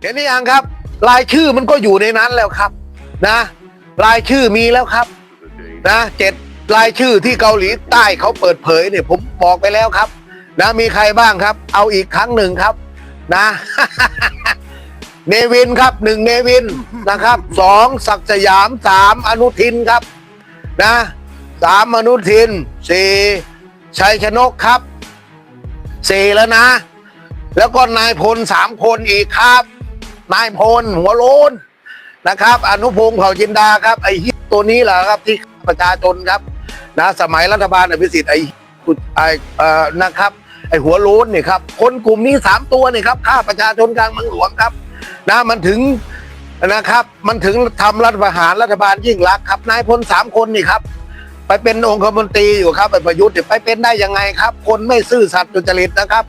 เห็นหรือยังครับ รายชื่อมันก็อยู่ในนั้นแล้วครับ นะ รายชื่อมีแล้วครับ นะเจ็ดรายชื่อที่เกาหลีใต้เขาเปิดเผยเนี่ยผมบอกไปแล้วครับ นะมีใครบ้างครับ เอาอีกครั้งหนึ่งครับ นะ เนวินครับหนึ่งเนวินนะครับสองศักสยามสามอนุทินครับ นะสามอนุทินสี่ชัยชนกครับสี่แล้วนะ แล้วก็นายพลสามคนอีกครับ นายพลหัวโลนนะครับ อนุพงศ์เผ่าจินดาครับไอ้เหี้ยตัวนี้แหละครับที่ประชาชนครับนะสมัยรัฐบาลอภิสิทธิ์ไอ้ไอ้เอ่อนะครับไอ้หัวโลนเนี่ยครับคนกลุ่มนี้สามตัวเนี่ยครับฆ่าประชาชนกลางเมืองหลวงครับนะมันถึงนะครับ มันถึงทำรัฐประหารรัฐบาลยิ่งรักครับนายพลสามคนนี่ครับ ไปเป็นองคมนตรีอยู่ครับไอ้ประยุทธ์ไปเป็นได้ยังไงครับ คนไม่ซื่อสัตย์สุจริตนะครับ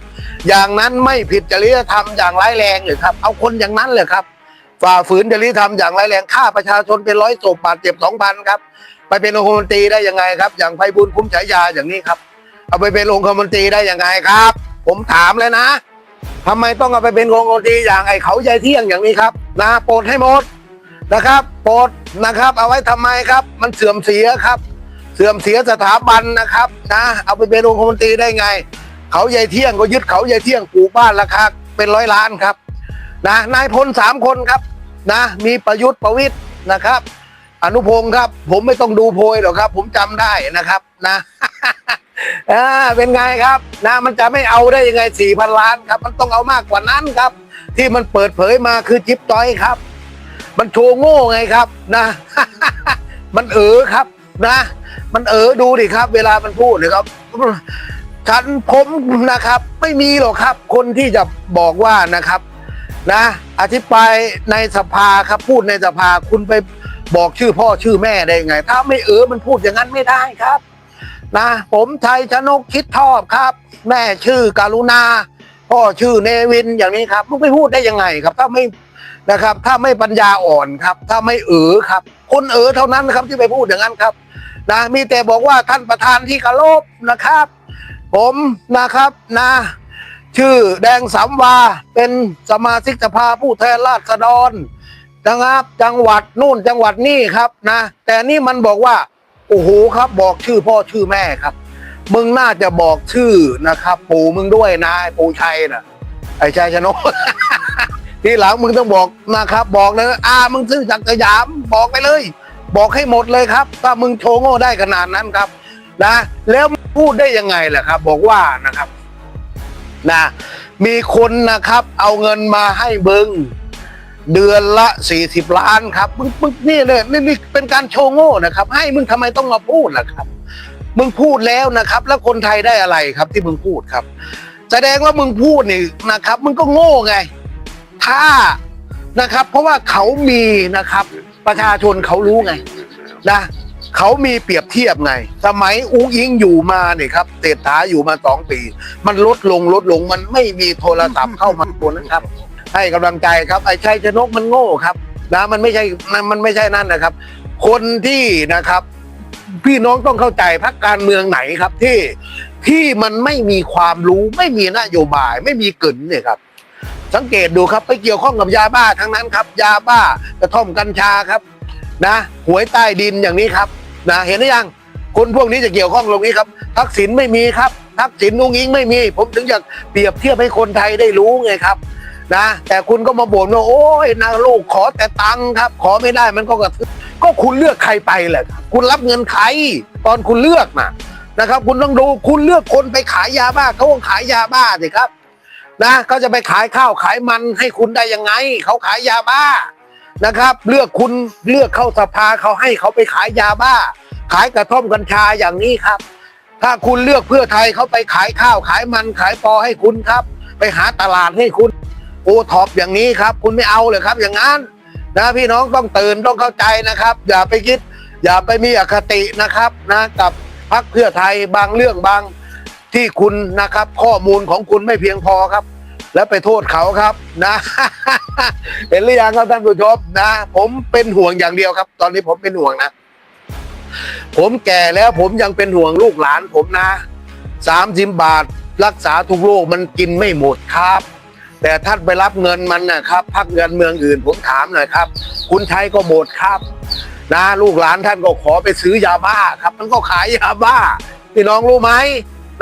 อย่างนั้นไม่ผิดจริยธรรมอย่างร้ายแรงเลยครับ เอาคนอย่างนั้นเลยครับ ฝ่าฝืนจริยธรรมอย่างร้ายแรงฆ่าประชาชนเป็นร้อยศพบาดเจ็บสองพันครับไปเป็นองคมนตรีได้ยังไงครับ อย่างไพบุญคุ้มฉายาอย่างนี้ครับ เอาไปเป็นองคมนตรีได้ยังไงครับ ผมถามเลยนะทำไมต้องเอาไปเป็นองคมนตรีอย่างไอ้เขาใจเที่ยงอย่างนี้ครับนะโปรดให้หมดนะครับโปรดนะครับ เอาไว้ทำไมครับ มันเสื่อมเสียครับ สื่อมเสียสถาบันนะครับนะเอาไปเป็นองคมนตรีได้ไง เขาใหญ่เที่ยงก็ยึดเขาใหญ่เที่ยงปลูกบ้านราคาเป็นร้อยล้านครับนะนายพลสามคนครับนะมีประยุทธ์ประวิทย์นะครับ อนุพงศ์ครับ ผมไม่ต้องดูโพยหรอกครับ ผมจำได้นะครับนะอ่าเป็นไงครับนะมันจะไม่เอาได้ยังไงสี่พันล้านครับ มันต้องเอามากกว่านั้นครับ ที่มันเปิดเผยมาคือจิ๊บจอยครับ มันโชว์โง่ไงครับนะ มันเออครับ นะ มันเออดูดิครับ เวลามันพูดเลยครับฉันผมนะครับ ไม่มีหรอกครับ คนที่จะบอกว่านะครับ นะ อธิบายในสภาครับพูดในสภาคุณไปบอกชื่อพ่อชื่อแม่ได้ไง ถ้าไม่เออมันพูดอย่างนั้นไม่ได้ครับ นะ ผมชัยชนกคิดทอบครับ แม่ชื่อการุณาพ่อชื่อเนวินอย่างนี้ครับมันไปพูดได้ยังไงครับ ถ้าไม่นะครับ ถ้าไม่ปัญญาอ่อนครับ ถ้าไม่เออครับ คนเออเท่านั้นครับที่ไปพูดอย่างนั้นครับ นะมีแต่บอกว่าท่านประธานที่เคารพนะครับ ผมนะครับนะชื่อแดงสามวาเป็นสมาชิกสภาผู้แทนราษฎรนะครับจังหวัดนู่นจังหวัดนี่ครับนะแต่นี่มันบอกว่า โอ้โหครับบอกชื่อพ่อชื่อแม่ครับ มึงน่าจะบอกชื่อนะครับ ปู่มึงด้วยนะไอ้ปู่ชัยนะไอ้ชัยชนกทีหลังมึงต้องบอกนะครับ บอกเลยอามึงซื้อจากรสยามบอกไปเลย บอกให้หมดเลยครับ ถ้ามึงโชว์โง่ได้ขนาดนั้นครับ นะ แล้วพูดได้ยังไงล่ะครับ บอกว่านะครับ นะ มีคนนะครับ เอาเงินมาให้มึง เดือนละสี่สิบล้านครับมึงมึงนี่เลยนี่นี่เป็นการโชว์โง่นะครับ ให้มึงทำไมต้องมาพูดล่ะครับ มึงพูดแล้วนะครับ แล้วคนไทยได้อะไรครับ ที่มึงพูดครับ แสดงว่ามึงพูดนี่นะครับ มึงก็โง่ไง ถ้านะครับ เพราะว่าเขามีนะครับ ประชาชนเขารู้ไงนะเขามีเปรียบเทียบไง สมัยอุ้งอิงอยู่มาเนี่ยครับเศรษฐาอยู่มาสองปี มันลดลงลดลงมันไม่มีโทรศัพท์เข้ามาตัวนะครับ ให้กำลังใจครับไอ้ชัยชนกมันโง่ครับนะมันไม่ใช่มันไม่ใช่นั่นนะครับ คนที่นะครับ พี่น้องต้องเข้าใจพักการเมืองไหนครับที่ที่มันไม่มีความรู้ไม่มีนโยบาย ไม่มีกลิ่นเนี่ยครับ สังเกตดูครับไปเกี่ยวข้องกับยาบ้าทั้งนั้นครับ ยาบ้ากระท่อมกัญชาครับ นะหวยใต้ดินอย่างนี้ครับ นะเห็นหรือยังคนพวกนี้จะเกี่ยวข้องตรงนี้ครับ ทักษิณไม่มีครับทักษิณนุงอิงไม่มี ผมถึงอยากเปรียบเทียบให้คนไทยได้รู้ไงครับนะแต่คุณก็มาบ่นว่าโอ้ยนะลูกขอแต่ตังค์ครับ ขอไม่ได้มันก็กระทึก็คุณเลือกใครไปแหละคุณรับเงินใครตอนคุณเลือกนะนะครับ คุณต้องดูคุณเลือกคนไปขายยาบ้าเขาก็ขายยาบ้าสิครับ นะเขาจะไปขายข้าวขายมันให้คุณได้ยังไง เขาขายยาบ้านะครับ เลือกคุณเลือกเข้าสภาเขาให้เขาไปขายยาบ้า ขายกระท่อมกัญชาอย่างนี้ครับ ถ้าคุณเลือกเพื่อไทยเขาไปขายข้าวขายมันขายปอให้คุณครับ ไปหาตลาดให้คุณโอท็อปอย่างนี้ครับ คุณไม่เอาเลยครับ อย่างนั้นนะพี่น้องต้องตื่นต้องเข้าใจนะครับ อย่าไปคิด อย่าไปมีอคตินะครับนะกับพรรคเพื่อไทยบางเรื่องบาง ที่คุณนะครับ ข้อมูลของคุณไม่เพียงพอครับ แล้วไปโทษเขาครับนะ เห็นหรือยังครับท่านผู้ชมนะ ผมเป็นห่วงอย่างเดียวครับ ตอนนี้ผมเป็นห่วงนะ ผมแก่แล้วผมยังเป็นห่วงลูกหลานผมนะสามสิบบาทรักษาทุกโรคมันกินไม่หมดครับ แต่ท่านไปรับเงินมันนะครับพักเงินเมืองอื่นผมถามหน่อยครับ คุณใช้ก็หมดครับนะลูกหลานท่านก็ขอไปซื้อยาบ้าครับ มันก็ขายยาบ้าพี่น้องรู้ไหม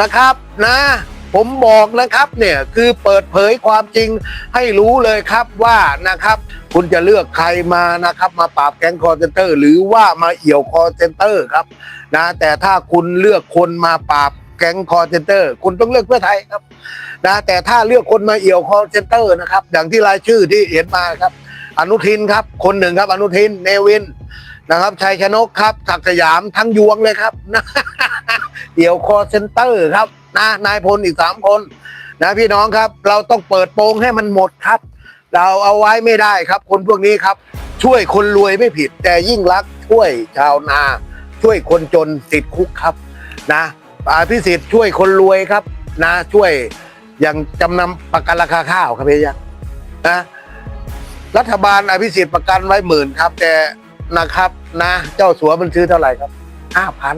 นะครับนะ ผมบอกนะครับเนี่ยคือเปิดเผยความจริงให้รู้เลยครับว่านะครับ คุณจะเลือกใครมานะครับ มาปราบแก๊งคอร์เซนเตอร์ หรือว่ามาเอี่ยวคอร์เซนเตอร์ครับนะแต่ถ้าคุณเลือกคนมาปราบแก๊งคอร์เซนเตอร์ คุณต้องเลือกเพื่อไทยครับนะแต่ถ้าเลือกคนมาเอี่ยวคอร์เซนเตอร์นะครับ อย่างที่รายชื่อที่เห็นมาครับ อนุทินครับ คนหนึ่งครับ อนุทินเนวินนะครับชัยชนกครับศักดิ์สยามทั้งยวงเลยครับนะ เดี่ยวคอเซ็นเตอร์ครับนะนายพลอีกสามคนนะพี่น้องครับ เราต้องเปิดโปงให้มันหมดครับ เราเอาไว้ไม่ได้ครับ คนพวกนี้ครับ ช่วยคนรวยไม่ผิด แต่ยิ่งรักช่วยชาวนา ช่วยคนจนติดคุกครับนะอาพิสิทธิ์ช่วยคนรวยครับ นะช่วยอย่างจำนำประกันราคาข้าวครับพี่ยังนะรัฐบาลอภิสิทธิ์ประกันไว้หมื่นครับ แต่นะครับนะ เจ้าสัวมันซื้อเท่าไหร่ครับห้าพัน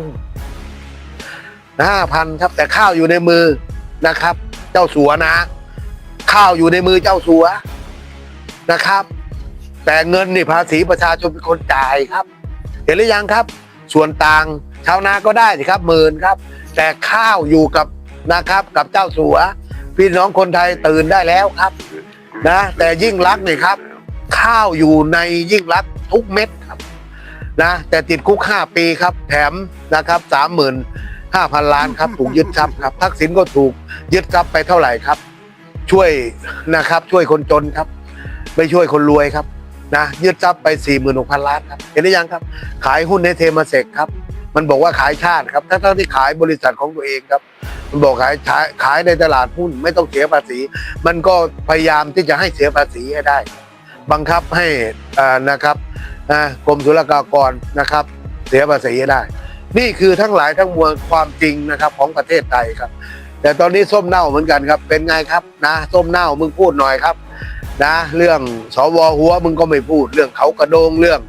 ห้าพันครับ แต่ข้าวอยู่ในมือนะครับ เจ้าสัวนะ ข้าวอยู่ในมือเจ้าสัวนะครับ แต่เงินนี่ภาษีประชาชนเป็นคนจ่ายครับ เห็นหรือยังครับ ส่วนต่างชาวนาก็ได้สิครับหมื่นครับ แต่ข้าวอยู่กับนะครับ กับเจ้าสัว พี่น้องคนไทยตื่นได้แล้วครับ นะ แต่ยิ่งรักนี่ครับ ข้าวอยู่ในยิ่งรักทุกเม็ดครับนะแต่ติดคุกห้าปีครับ แถมนะครับสามหมื่น ห้าพันล้านครับถูกยึดทรัพย์ครับทักษิณก็ถูกยึดทรัพย์ไปเท่าไหร่ครับ ช่วยนะครับ ช่วยคนจนครับ ไม่ช่วยคนรวยครับนะยึดทรัพย์ไปสี่หมื่นหกพันล้านครับเห็นหรือยังครับ ขายหุ้นในเทมาเซกครับมันบอกว่าขายชาติครับทั้งที่ขายบริษัทของตัวเองครับ มันบอกขายขายขายในตลาดหุ้นไม่ต้องเสียภาษี มันก็พยายามที่จะให้เสียภาษีให้ได้ บังคับให้อ่านะครับอ่ากรมศุลกากรนะครับ เสียภาษีให้ได้ นี่คือทั้งหลายทั้งมวลความจริงนะครับของประเทศไทยครับ แต่ตอนนี้ส้มเน่าเหมือนกันครับ เป็นไงครับนะส้มเน่ามึงพูดหน่อยครับนะเรื่องสวหัวมึงก็ไม่พูด เรื่องเขากระโดงเรื่อง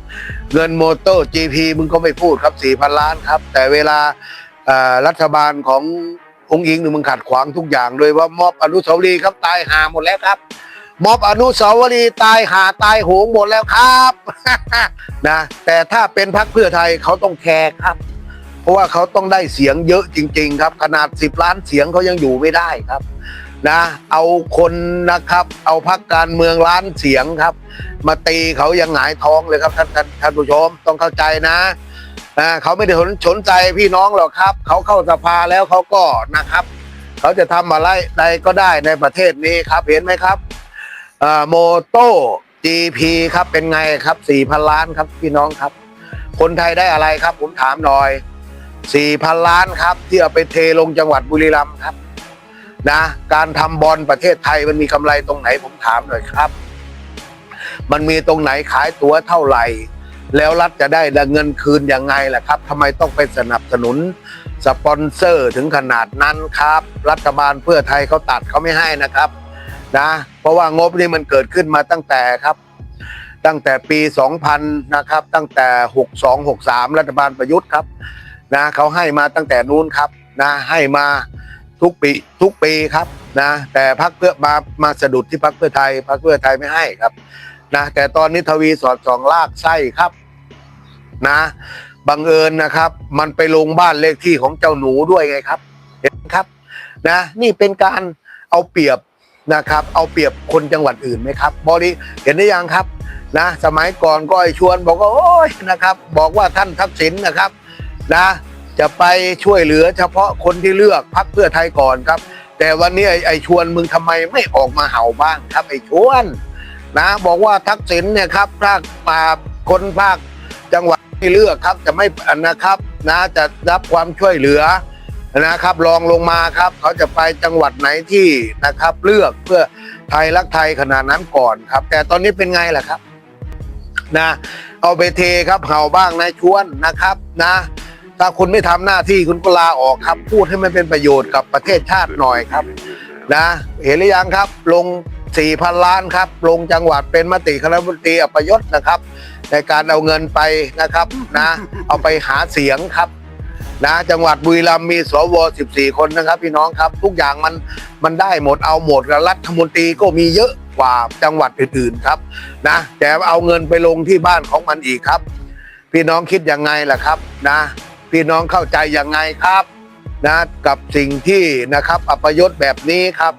เงินโมโต้ GP มึงก็ไม่พูดครับสี่พันล้านครับ แต่เวลารัฐบาลขององค์อิงหนี่มึงขัดขวางทุกอย่างเลยว่ามอบอนุสาวรีย์ครับตายหาหมดแล้วครับ มอบอนุสาวรีย์ตายหาตายโหงหมดแล้วครับนะแต่ถ้าเป็นพรรคเพื่อไทยเขาต้องแคร์ครับ ราะว่าเขาต้องได้เสียงเยอะจริง ๆ ครับ ขนาด 10 ล้านเสียงเขายังอยู่ไม่ได้ครับนะ เอาคนนะครับ เอาพรรคการเมืองล้านเสียงครับ มาตีเขายังหงายท้องเลยครับท่านท่านท่านผู้ชมต้องเข้าใจนะอ่าเขาไม่ได้สนสนใจพี่น้องหรอกครับ เขาเข้าสภาแล้วเขาก็นะครับ เขาจะทำอะไรใดก็ได้ในประเทศนี้ครับเห็นไหมครับโมโต้ GP ครับเป็นไงครับสี่พันล้านครับพี่น้องครับ คนไทยได้อะไรครับผมถามหน่อย สี่พันล้านครับ ที่เอาไปเทลงจังหวัดบุรีรัมย์ครับ นะ การทำบอลประเทศไทยมันมีกำไรตรงไหนผมถามหน่อยครับ มันมีตรงไหนขายตั๋วเท่าไหร่ แล้วรัฐจะได้เงินคืนยังไงล่ะครับทำไมต้องไปสนับสนุนสปอนเซอร์ถึงขนาดนั้นครับ รัฐบาลเพื่อไทยเขาตัดเขาไม่ให้นะครับ นะ เพราะว่างบนี่มันเกิดขึ้นมาตั้งแต่ครับตั้งแต่ปี 2000 นะครับ ตั้งแต่ 62 63 รัฐบาลประยุทธ์ครับ นะเขาให้มาตั้งแต่นู้นครับนะให้มาทุกปีทุกปีครับนะแต่พักเพื่อมามาสะดุดที่พักเพื่อไทยพักเพื่อไทยไม่ให้ครับนะแต่ตอนนี้ทวีสอดสองลากไส้ครับนะบังเอิญนะครับ มันไปลงบ้านเลขที่ของเจ้าหนูด้วยไงครับ เห็นครับนะนี่เป็นการเอาเปรียบนะครับ เอาเปรียบคนจังหวัดอื่นไหมครับบอดี้เห็นได้ยังครับนะสมัยก่อนก็ไอชวนบอกว่าโอ้ยนะครับ บอกว่าท่านทักษิณนะครับ นะ จะไปช่วยเหลือเฉพาะคนที่เลือกพักเพื่อไทยก่อนครับ แต่วันนี้ไอ้ชวนมึงทำไมไม่ออกมาเห่าบ้างครับไอ้ชวน นะ บอกว่าทักษิณเนี่ยครับภาคป่าคนภาคจังหวัดที่เลือกครับจะไม่นะครับนะจะรับความช่วยเหลือนะครับลองลงมาครับ เขาจะไปจังหวัดไหนที่นะครับ เลือกเพื่อไทยรักไทยขนาดนั้นก่อนครับ แต่ตอนนี้เป็นไงล่ะครับนะเอาไปเทครับเห่าบ้างนายชวนนะครับนะ ถ้าคุณไม่ทำหน้าที่คุณก็ลาออกครับ พูดให้มันเป็นประโยชน์กับประเทศชาติหน่อยครับ นะ เห็นหรือยังครับ ลงสี่พันล้านครับ ลงจังหวัดเป็นมติคณะมนตรีอปรยศนะครับ ในการเอาเงินไปนะครับนะ เอาไปหาเสียงครับนะจังหวัดบุรีรัมย์มีสว 14 คนนะครับ พี่น้องครับ ทุกอย่างมันมันได้หมดเอาหมดรัฐมนตรีก็มีเยอะกว่าจังหวัดอื่นๆครับนะแต่เอาเงินไปลงที่บ้านของมันอีกครับ พี่น้องคิดยังไงล่ะครับนะ พี่น้องเข้าใจยังไงครับนะกับสิ่งที่นะครับอัปยศแบบนี้ครับ